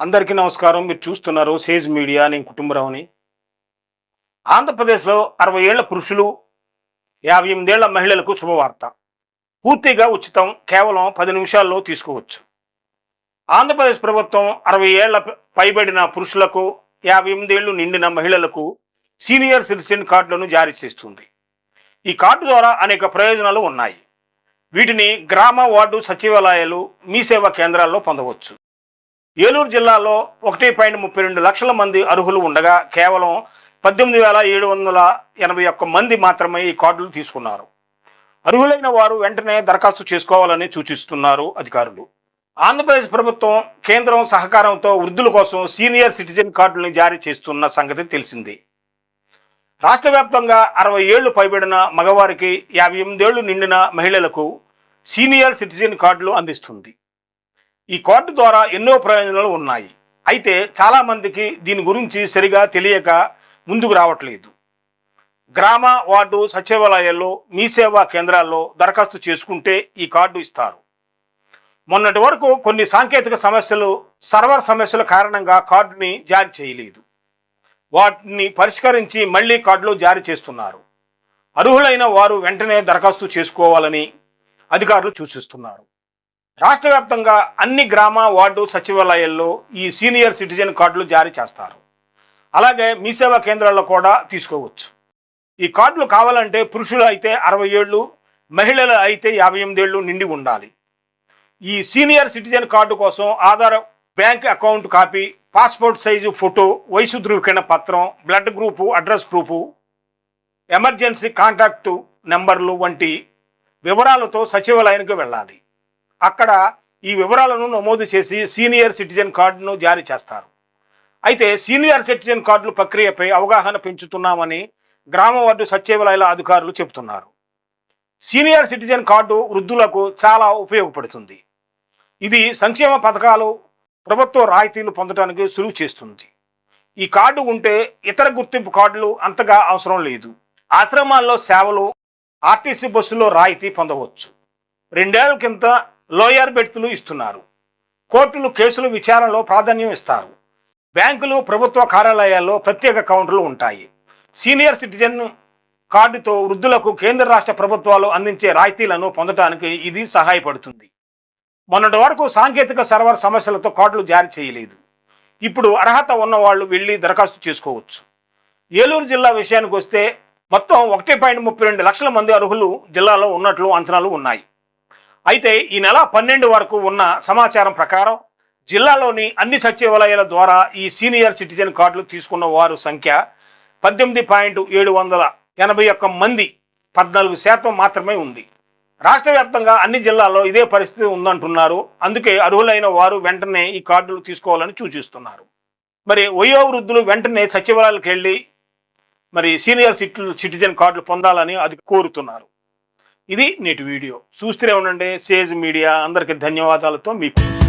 అందరికీ నమస్కారం. మీరు చూస్తున్నారు సేజ్ మీడియా. నేను కుటుంబరావుని. ఆంధ్రప్రదేశ్లో అరవై ఏళ్ళ పురుషులు యాభై ఎనిమిదేళ్ళ మహిళలకు శుభవార్త. పూర్తిగా ఉచితం కేవలం పది నిమిషాల్లో తీసుకోవచ్చు. ఆంధ్రప్రదేశ్ ప్రభుత్వం అరవై ఏళ్ళ పైబడిన పురుషులకు యాభై ఎనిమిదేళ్ళు నిండిన మహిళలకు సీనియర్ సిటిజన్ కార్డులను జారీ చేస్తుంది. ఈ కార్డు ద్వారా అనేక ప్రయోజనాలు ఉన్నాయి. వీటిని గ్రామ వార్డు సచివాలయాలు మీ సేవా కేంద్రాల్లో పొందవచ్చు. ఏలూరు జిల్లాలో ఒకటి పాయింట్ ముప్పై రెండు లక్షల మంది అర్హులు ఉండగా కేవలం పద్దెనిమిది వేల ఏడు వందల ఎనభై ఒక్క మంది మాత్రమే ఈ కార్డులు తీసుకున్నారు. అర్హులైన వారు వెంటనే దరఖాస్తు చేసుకోవాలని సూచిస్తున్నారు అధికారులు. ఆంధ్రప్రదేశ్ ప్రభుత్వం కేంద్రం సహకారంతో వృద్ధుల కోసం సీనియర్ సిటిజన్ కార్డులను జారీ చేస్తున్న సంగతి తెలిసింది. రాష్ట్ర వ్యాప్తంగా అరవై ఏళ్ళు పైబడిన మగవారికి యాభై ఎనిమిదేళ్ళు నిండిన మహిళలకు సీనియర్ సిటిజన్ కార్డులు అందిస్తుంది. ఈ కార్డు ద్వారా ఎన్నో ప్రయోజనాలు ఉన్నాయి. అయితే చాలామందికి దీని గురించి సరిగా తెలియక ముందుకు రావట్లేదు. గ్రామ వార్డు సచివాలయాల్లో మీ సేవా కేంద్రాల్లో దరఖాస్తు చేసుకుంటే ఈ కార్డు ఇస్తారు. మొన్నటి వరకు కొన్ని సాంకేతిక సమస్యలు సర్వర్ సమస్యల కారణంగా కార్డుని జారీ చేయలేదు. వాటిని పరిష్కరించి మళ్ళీ కార్డులు జారీ చేస్తున్నారు. అర్హులైన వారు వెంటనే దరఖాస్తు చేసుకోవాలని అధికారులు సూచిస్తున్నారు. రాష్ట్ర వ్యాప్తంగా అన్ని గ్రామ వార్డు సచివాలయాల్లో ఈ సీనియర్ సిటిజన్ కార్డులు జారీ చేస్తారు. అలాగే మీ సేవా కేంద్రాల్లో కూడా తీసుకోవచ్చు. ఈ కార్డులు కావాలంటే పురుషులు అయితే అరవై ఏళ్ళు మహిళలు అయితే యాభై ఎనిమిదేళ్ళు నిండి ఉండాలి. ఈ సీనియర్ సిటిజన్ కార్డు కోసం Aadhaar bank account copy passport size photo వయసు ధృవీకరణ పత్రం blood group address proof emergency contact నెంబర్లు వంటి వివరాలతో సచివాలయానికి వెళ్ళాలి. అక్కడ ఈ వివరాలను నమోదు చేసి సీనియర్ సిటిజన్ కార్డును జారీ చేస్తారు. అయితే సీనియర్ సిటిజన్ కార్డుల ప్రక్రియపై అవగాహన పెంచుతున్నామని గ్రామ వార్డు సచివాలయాల అధికారులు చెబుతున్నారు. సీనియర్ సిటిజన్ కార్డు వృద్ధులకు చాలా ఉపయోగపడుతుంది. ఇది సంక్షేమ పథకాలు ప్రభుత్వ రాయితీలు పొందడానికి సులువు చేస్తుంది. ఈ కార్డు ఉంటే ఇతర గుర్తింపు కార్డులు అంతగా అవసరం లేదు. ఆశ్రమాల్లో సేవలు ఆర్టీసీ బస్సులో రాయితీ పొందవచ్చు. రెండేళ్ళ కింద లోయర్ బెర్తులు ఇస్తున్నారు. కోర్టులు కేసులు విచారణలో ప్రాధాన్యం ఇస్తారు. బ్యాంకులు ప్రభుత్వ కార్యాలయాల్లో ప్రత్యేక కౌంటర్లు ఉంటాయి. సీనియర్ సిటిజన్ కార్డుతో వృద్ధులకు కేంద్ర రాష్ట్ర ప్రభుత్వాలు అందించే రాయితీలను పొందడానికి ఇది సహాయపడుతుంది. మొన్నటి వరకు సాంకేతిక సర్వర్ సమస్యలతో కార్డులు జారీ చేయలేదు. ఇప్పుడు అర్హత ఉన్న వాళ్ళు వెళ్ళి దరఖాస్తు చేసుకోవచ్చు. ఏలూరు జిల్లా విషయానికి వస్తే మొత్తం ఒకటి పాయింట్ ముప్పై రెండు లక్షల మంది అర్హులు జిల్లాలో ఉన్నట్లు అంచనాలు ఉన్నాయి. అయితే ఈ నెల పన్నెండు వరకు ఉన్న సమాచారం ప్రకారం జిల్లాలోని అన్ని సచివాలయాల ద్వారా ఈ సీనియర్ సిటిజన్ కార్డులు తీసుకున్న వారు సంఖ్య పద్దెనిమిది పాయింట్ ఏడు వందల ఎనభై ఒక్క మంది పద్నాలుగు శాతం మాత్రమే ఉంది. రాష్ట్ర వ్యాప్తంగా అన్ని జిల్లాల్లో ఇదే పరిస్థితి ఉందంటున్నారు. అందుకే అర్హులైన వారు వెంటనే ఈ కార్డులు తీసుకోవాలని సూచిస్తున్నారు. మరి వయో వృద్ధులు వెంటనే సచివాలయాలకు వెళ్ళి మరి సీనియర్ సిటిజన్ కార్డులు పొందాలని అది కోరుతున్నారు. ఇది నేటి వీడియో. చూస్తూనే ఉండండి. సేజ్ మీడియా అందరికీ ధన్యవాదాలతో మీకు